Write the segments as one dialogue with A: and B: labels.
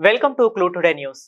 A: Welcome to clue today news.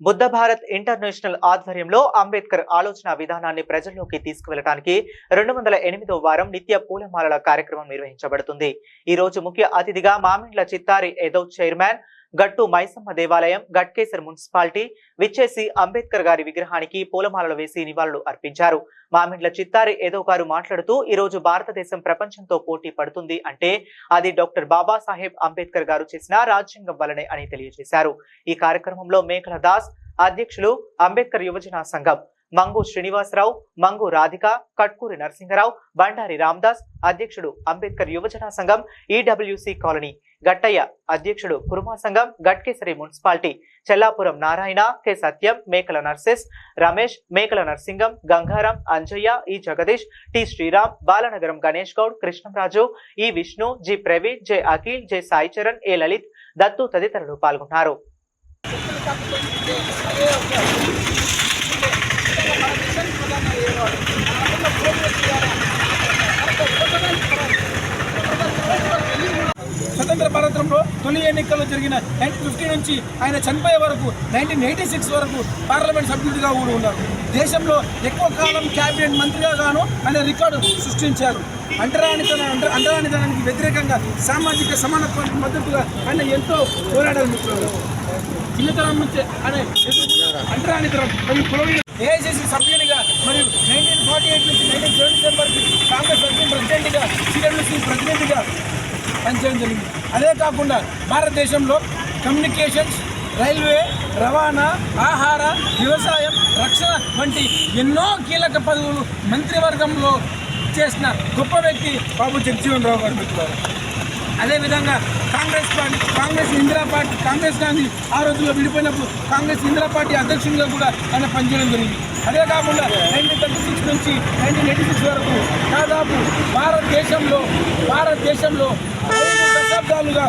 A: Buddha Bharat international ఆధ్వర్యంలో అంబేద్కర్ ఆలోచన విధానాన్ని ప్రజల్లోకి తీసుకువెళ్ళడానికి రెండు వందల ఎనిమిదో వారం నిత్య పూలమాలల కార్యక్రమం నిర్వహించబడుతుంది. ఈ రోజు ముఖ్య అతిథిగా మామిండ్ల చిత్తారి ఎదో చైర్మన్ గట్టు మైసమ్మ దేవాలయం గట్కేసర్ మున్సిపాలిటీ విచ్చేసి అంబేద్కర్ గారి విగ్రహానికి పూలమాలలు వేసి నివాళులు అర్పించారు. మామిండ్ల చిత్తారి ఏదో గారు మాట్లాడుతూ ఈ రోజు భారతదేశం ప్రపంచంతో పోటీ పడుతుంది అంటే అది డాక్టర్ బాబాసాహెబ్ అంబేద్కర్ గారు చేసిన రాజ్యాంగం వల్లనే అని తెలియజేశారు. ఈ కార్యక్రమంలో మేఘల దాస్ అధ్యక్షులు అంబేద్కర్ యువజన సంఘం మంగు శ్రీనివాసరావు మంగు రాధిక కట్కూరి నరసింహరావు బండారి రామదాస్ అధ్యక్షుడు అంబేద్కర్ యువజన సంఘం ఈడబ్ల్యూసి కాలనీ గట్టయ్య అధ్యక్షుడు కురుమా సంఘం గట్కేసరి municipality Chellapuram Narayana K Satyam Mekala nurses Ramesh Mekala Narsingam Gangaram Anjaiah E Jagadish T Sriram Balanagaram Ganesh Goud Krishnamraju E Vishnu G Praveen J Akhil J Sai Charan A Lalith Dattu తదితరులు పాల్గొన్నారు.
B: స్వతంత్ర భారతంలో తొలి ఎన్నికల్లో జరిగిన నైన్టీన్ ఫిఫ్టీ నుంచి ఆయన చనిపోయే వరకు నైన్టీన్ ఎయిటీ సిక్స్ వరకు పార్లమెంట్ సభ్యుడిగా కూడా ఉన్నారు. దేశంలో ఎక్కువ కాలం క్యాబినెట్ మంత్రిగా గాను ఆయన రికార్డు సృష్టించారు. అంటరానితన అంట అంటరానితనానికి వ్యతిరేకంగా సామాజిక సమానత్వానికి మద్దతుగా ఆయన ఎంతో పోరాడారు మిత్రులు. చిన్నతనం నుంచి ఆయన అంటరానితనం ఏఐసిసి సభ్యునిగా మరియు నైన్టీన్ ఫార్టీ ఎయిట్ నుంచి నైన్టీన్ సెవెంటీ సెవెన్ వరకు కాంగ్రెస్ వర్కింగ్ ప్రెసిడెంట్గా సిడబ్ల్యూసీ ప్రెసిడెంట్గా పనిచేయడం జరిగింది. అదే కాకుండా భారతదేశంలో కమ్యూనికేషన్స్ రైల్వే రవాణా ఆహార వ్యవసాయం రక్షణ వంటి ఎన్నో కీలక పదవులు మంత్రివర్గంలో చేసిన గొప్ప వ్యక్తి బాబు జగజీవన్ రావు గారు. అదేవిధంగా కాంగ్రెస్ పార్టీ కాంగ్రెస్ ఇందిరా పార్టీ కాంగ్రెస్ గాంధీ ఆ రోజుల్లో విడిపోయినప్పుడు కాంగ్రెస్ ఇందిరా పార్టీ అధ్యక్షునిగా కూడా ఆయన పనిచేయడం జరిగింది. అదే కాకుండా నైన్టీన్ థర్టీ సిక్స్ నుంచి నైన్టీన్ ఎయిటీ సిక్స్ వరకు దాదాపు భారతదేశంలో భారతదేశంలో దశాబ్దాలుగా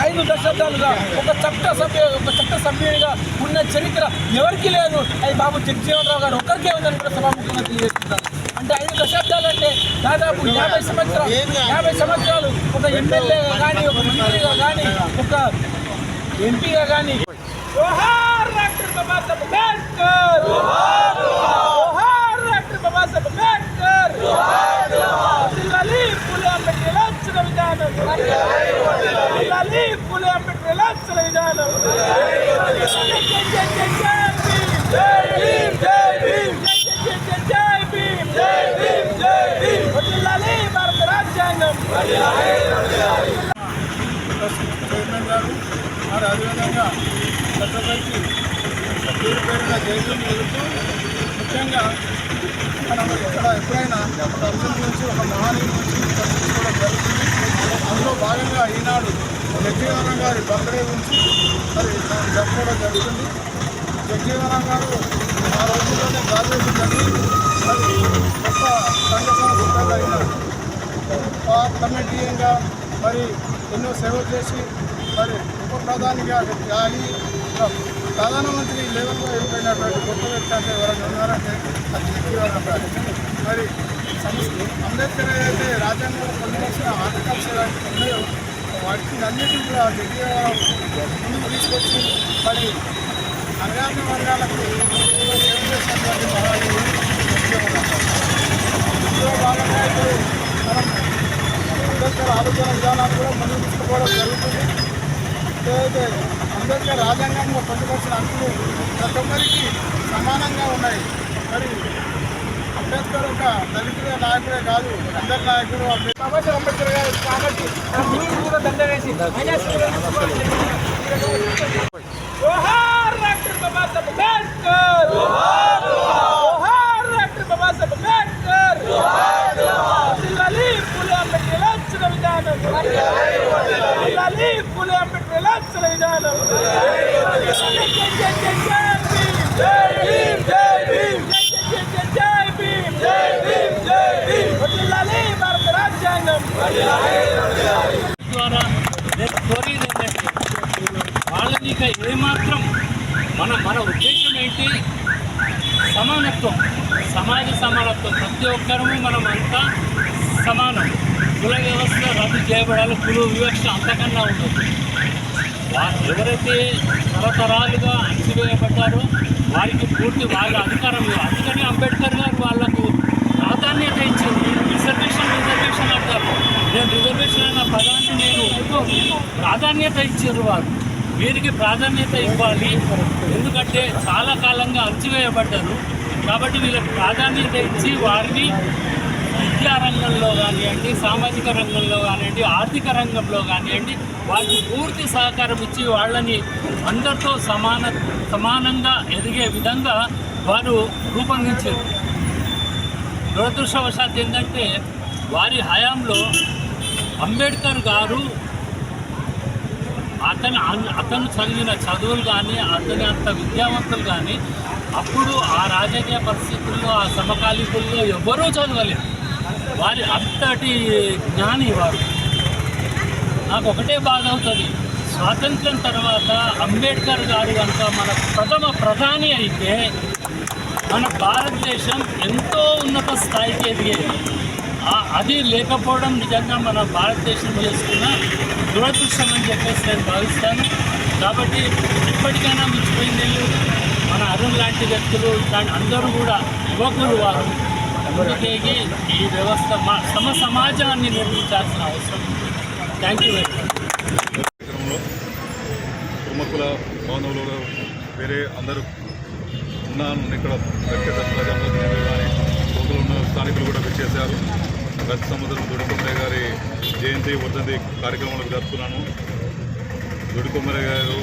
B: ఐదు దశాబ్దాలుగా ఒక చట్ట సభ్య ఒక చట్ట సభ్యునిగా ఉన్న చరిత్ర ఎవరికీ లేదు. అది బాబు జగజీవనరావు గారు ఒక్కరికే ఉందని కూడా సభాముఖంగా తెలియజేస్తున్నారు. అంటే ఐదు దశాబ్దాలు అంటే దాదాపు యాభై సంవత్సరాలు యాభై సంవత్సరాలు ఒక ఎమ్మెల్యేగా కానీ ఒక మంత్రిగా కానీ ఒక ఎంపీగా కానీ డాక్టర్ బాబా అంబేద్కర్ జోహార్ డాక్టర్ బాబాసాహెబ్ అంబేద్కర్ జిల్లాలి పులి అంబేద్కర్ లాంఛన విధానం జిల్లాలి పులి అంబేద్కర్ లాంఛన విధానం జై భీమ్ జై భీమ్ జై భీమ్ జై భీమ్ జై భీమ్ జిల్లాలి భారత రాజ్యాంగం
C: చైర్మన్ గారు మరి అదేవిధంగా చట్టసభకి పేరు పేరుగా జైలు ఎదుగుతూ ముఖ్యంగా మనం ఇక్కడ ఎప్పుడైనా దర్శనం నుంచి గురించి ఒక మహానీయుల గురించి చర్చించుకోవడం జరుగుతుంది. అందులో భాగంగా ఈనాడు జగ్జీవనం గారి బర్త్డే గురించి మరి మనం జరుపుకోవడం జరుగుతుంది. జగ్జీవనం గారు ఆ రోజుల్లోనే గ్రాడ్యుయేషన్ జరిగి మరి గొప్ప సంఘ సంస్కృతంగా అయినారు. కమిటీగా మరి ఎన్నో సేవలు చేసి మరి ఉప ప్రధానిగా అయ్యి ప్రధానమంత్రి లెవెల్లో వెళ్ళిపోయినటువంటి గొప్ప వ్యక్తి అంటే ఎవరైనా ఉన్నారంటే అది జగ్జీవన్ మరి సంస్థ అంబేద్కర్ ఏదైతే రాజ్యాంగంలో పొందవలసిన ఆర్టికల్స్ ఏవైతే ఉన్నాయో. వాటిని అన్నిటిని కూడా జగ్జీవన్ ముందుకు తీసుకొచ్చి మరి అణగారిన వర్గాలకు సేవ చేసినటువంటి మహానీయుడు జగ్జీవన్ గారు. ఇందులో భాగంగా ఇప్పుడు ఆలోచన విధానాలు కూడా ముందుకు తీసుకుపోవడం జరుగుతుంది అంబేద్కర్ రాజ్యాంగంలో పొందుపరిచిన హక్కులు ప్రతి ఒక్కరికి సమానంగా ఉన్నాయి. మరి అంబేద్కర్ ఒక దళితుల నాయకుడే కాదు. అందరి నాయకుడు అంబేద్కర్.
B: అంబేద్కర్ గారు కాబట్టి కూడా దండ వేసి జోహార్ డాక్టర్ బాబాసాహెబ్ అంబేద్కర్ జోహార్ డాక్టర్ బాబాసాహెబ్ అంబేద్కర్ జిల్లాలి పులి అంబేద్కర్ లాంఛన విధానం జిల్లాలి పులి అంబేద్కర్ లాంఛన విధానం జై భీమ్ జై భీమ్ జై భీమ్ జై భీమ్ జై భీమ్ జిల్లాలి భారత రాజ్యాంగం
D: ద్వారా కోరేది ఏంటంటే వాళ్ళని ఇక ఏమాత్రం మన మన ఉద్దేశం ఏంటి? సమానత్వం. సమాజ సమానత్వం. ప్రతి ఒక్కరము మనం అంతా సమానం. కుల వ్యవస్థ రద్దు చేయబడాలి. కుల వివక్ష అంతకన్నా ఉంటుంది ఎవరైతే తరతరాలుగా అణిచివేయబడ్డారో వారికి పూర్తి వాళ్ళ అధికారం అందుకని అంబేద్కర్ గారు వాళ్ళకు ప్రాధాన్యత ఇచ్చింది. రిజర్వేషన్ రిజర్వేషన్ అంటారు. నేను రిజర్వేషన్ అన్న పదాన్ని నేను ప్రాధాన్యత ఇచ్చారు వారు? వీరికి ప్రాధాన్యత ఇవ్వాలి. ఎందుకంటే చాలా కాలంగా అణచివేయబడ్డారు. కాబట్టి వీళ్ళకి ప్రాధాన్యత ఇచ్చి వారిని విద్యా రంగంలో కానివ్వండి సామాజిక రంగంలో కానివ్వండి ఆర్థిక రంగంలో కానివ్వండి వారికి పూర్తి సహకారం ఇచ్చి వాళ్ళని అందరితో సమాన సమానంగా ఎదిగే విధంగా వారు రూపొందించారు. దురదృష్టవశాత్తు ఏంటంటే వారి హయాంలో అంబేద్కర్ గారు అతను అన్- అతను చదివిన చదువులు కానీ అతని అంత విద్యావంతులు కానీ అప్పుడు ఆ రాజకీయ పరిస్థితుల్లో ఆ సమకాలీకుల్లో ఎవరూ చదవలేదు. వారి అంతటి జ్ఞాని వారు. నాకు ఒకటే బాధ అవుతుంది. స్వాతంత్రం తర్వాత అంబేద్కర్ గారు కనుక మన ప్రథమ ప్రధాని అయితే మన భారతదేశం ఎంతో ఉన్నత స్థాయికి ఎదిగేది. అది లేకపోవడం నిజంగా మన భారతదేశం చేసుకున్న దురదృష్టం అని చెప్పేసి నేను భావిస్తాను. కాబట్టి ఇప్పటికైనా మించిపోయింది మన అరుణ్ లాంటి వ్యక్తులు దాని అందరూ కూడా యువకులు వారు ముందుకేగి ఈ వ్యవస్థ మా సమ సమాజాన్ని నిర్మించాల్సిన అవసరం. థ్యాంక్ యూ వెరీ
E: కార్యక్రమంలో బాంధవులు వేరే అందరూ ఉన్నాను. ఇక్కడ వ్యక్తిగత ప్రజాప్రతినిధులు కానీ లోకల్ ఉన్న స్థానికులు కూడా విచ్చేశారు. గత సంవత్సరం దుడికొమ్మరే గారి జయంతి వర్ధంతి కార్యక్రమాలు జరుపుతున్నాను దుడికొమ్మరే గారు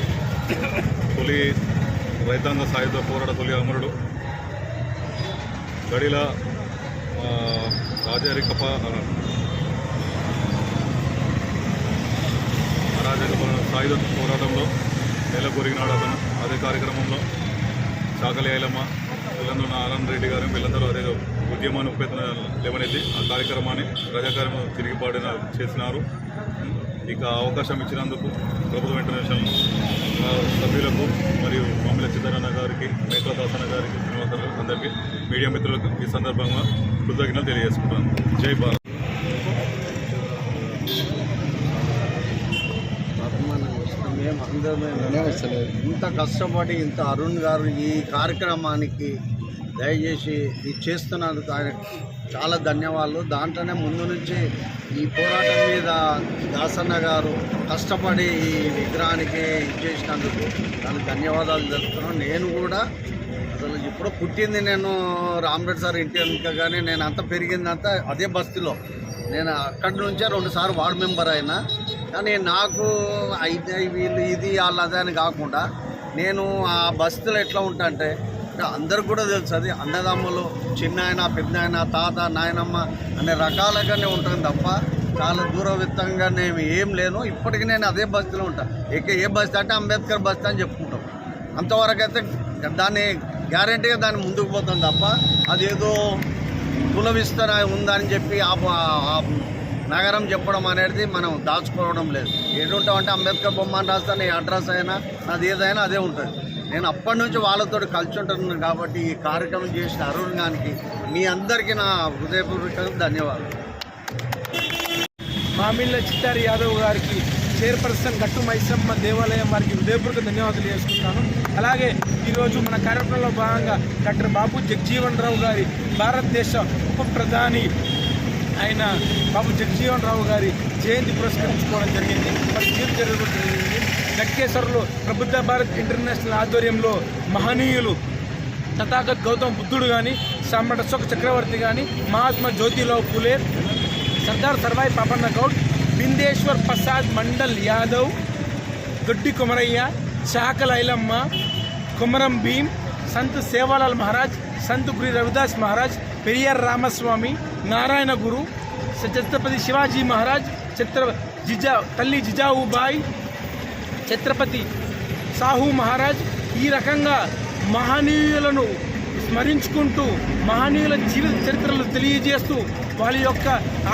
E: తొలి రైతాంగ సాయుధ పోరాట తొలి అమరుడు. గడిల రాజరికప అరాజక సాయుధ పోరాటంలో నెలకొరిగినాడు అతను. అదే కార్యక్రమంలో చాకలి ఐలమ్మ వీళ్ళందరూ నారాయణ రెడ్డి గారు వీళ్ళందరూ అదే ఉద్యమాన్ని ఉపేతన లేవనెత్తి ఆ కార్యక్రమాన్ని ప్రజాకార్యం తిరిగిపాడిన చేసినారు. ఇక అవకాశం ఇచ్చినందుకు ప్రభుత్వం ఇంటర్నేషనల్ సభ్యులకు మరియు మామిల చిత్తారాయణ గారికి మేకదాసన్న గారికి శ్రీనివాస అందరికీ మీడియా మిత్రులకు ఈ సందర్భంగా కృతజ్ఞతలు తెలియజేసుకుంటాను జై భారత్.
F: ఇంత కష్టపడి ఇంత అరుణ్ గారు ఈ కార్యక్రమానికి దయచేసి ఇది చేస్తున్నందుకు ఆయన చాలా ధన్యవాదాలు. దాంట్లోనే ముందు నుంచి ఈ పోరాటం మీద దాసన్న గారు కష్టపడి ఈ విగ్రహానికి ఇచ్చేసినందుకు దానికి ధన్యవాదాలు తెలుపుతున్నాను నేను కూడా అసలు ఇప్పుడు పుట్టింది నేను రామరెడ్డి సార్ ఇంటి వెనుక కానీ నేను అంతా పెరిగిందంతా అదే బస్తీలో. నేను అక్కడి నుంచే రెండుసార్లు వార్డ్ వార్డు మెంబర్ అయినా కానీ నాకు అయితే వీళ్ళు ఇది వాళ్ళు అదే అని కాకుండా నేను ఆ బస్తీలో ఎట్లా ఉంటా అంటే అందరికి కూడా తెలుసు అది అన్నదమ్ములు చిన్న ఆయన పెద్ద ఆయన తాత నాయనమ్మ అనే రకాలుగానే ఉంటుంది తప్ప చాలా దూరవిత్తంగా నేను ఏం లేను. ఇప్పటికీ నేను అదే బస్తీలో ఉంటాను ఇక ఏ బస్తీ అంటే అంబేద్కర్ బస్తీ అని చెప్పుకుంటాం. అంతవరకు అయితే దాన్ని గ్యారంటీగా దాన్ని ముందుకు పోతాం తప్ప అదేదో కుల విస్తరణ ఉందని చెప్పి ఆ నగరం చెప్పడం అనేది మనం దాచుకోవడం లేదు. ఏడుంటామంటే అంబేద్కర్ బొమ్మ అని రాస్తాను ఈ అడ్రస్ అయినా అది ఏదైనా అదే ఉంటుంది. నేను అప్పటి నుంచి వాళ్ళతో కలిసి ఉంటున్నాను కాబట్టి ఈ కార్యక్రమం చేసిన అరుణ్ గారికి మీ అందరికీ నా హృదయపూర్వక ధన్యవాదాలు.
B: మామిళ్ళ చిట్టారి యాదవ్ గారికి చైర్పర్సన్ గట్టు మైసమ్మ దేవాలయం వారికి హృదయపూర్వక ధన్యవాదాలు చేసుకుంటాను. అలాగే ఈరోజు మన కార్యక్రమంలో భాగంగా డాక్టర్ బాబు జగ్జీవన్ రావు గారి భారతదేశ ఉప ప్రధాని ఆయన బాబు జగజీవన్ రావు గారి జయంతి పురస్కరించుకోవడం జరిగింది. మరి జయంతి జరుగుతుంది జరిగింది ప్రబుద్ధ భారత్ ఇంటర్నేషనల్ ఆధ్వర్యంలో మహనీయులు తథాగత్ గౌతమ్ బుద్ధుడు కానీ సమ్రాట్ అశోక్ చక్రవర్తి కానీ మహాత్మా జ్యోతిరావు ఫులే సర్దార్ సర్వాయి పాపన్న గౌడ్ బిందేశ్వర్ ప్రసాద్ మండల్ యాదవ్ దొడ్డి కుమరయ్య చాకల ఐలమ్మ కుమరం భీమ్ సంత్ సేవాలాల్ మహారాజ్ సంత్ గురి రవిదాస్ మహారాజ్ పెరియార్ రామస్వామి నారాయణ గురు ఛత్రపతి శివాజీ మహారాజ్ ఛత్ర జిజా తల్లి జిజావుబాయి ఛత్రపతి సాహు మహారాజ్ ఈ రకంగా మహనీయులను స్మరించుకుంటూ మహనీయుల జీవిత చరిత్రలు తెలియజేస్తూ వాళ్ళ యొక్క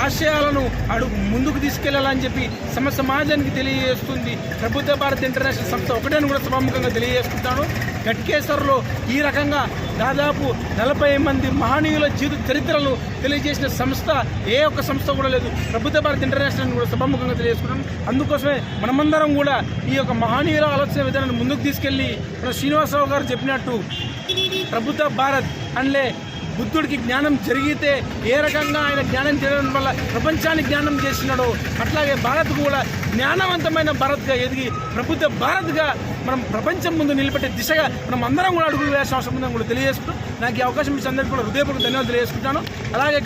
B: ఆశయాలను అడుగు ముందుకు తీసుకెళ్ళాలని చెప్పి సమ సమాజానికి తెలియజేస్తుంది. ప్రభుత్వ భారత్ ఇంటర్నేషనల్ సంస్థ ఒకటే కూడా సభాముఖంగా తెలియజేసుకుంటాను గట్కేశ్వర్లో ఈ రకంగా దాదాపు నలభై మంది మహనీయుల జీవిత చరిత్రలు తెలియజేసిన సంస్థ ఏ ఒక్క సంస్థ కూడా లేదు. ప్రభుత్వ భారత్ ఇంటర్నేషనల్ కూడా సభాముఖంగా తెలియజేసుకున్నాం. అందుకోసమే మనమందరం కూడా ఈ యొక్క మహనీయుల ఆలోచన విధానాన్ని ముందుకు తీసుకెళ్ళి మన శ్రీనివాసరావు గారు చెప్పినట్టు ప్రభుత్వ భారత్ అంటే బుద్ధుడికి జ్ఞానం జరిగితే ఏ రకంగా ఆయన జ్ఞానం చేయడం వల్ల ప్రపంచానికి జ్ఞానం చేసినాడో అట్లాగే భారత్ కూడా జ్ఞానవంతమైన భారత్గా ఎదిగి ప్రభుత్వ భారత్గా మనం ప్రపంచం ముందు నిలబెట్టే దిశగా మనం అందరం కూడా అడుగులు వేసిన అవసరం ఉందని కూడా తెలియజేసుకుంటూ నాకు ఈ అవకాశం ఇచ్చిన అందరికీ కూడా హృదయపూర్వక ధన్యవాదాలు తెలియజేసుకుంటాను. అలాగే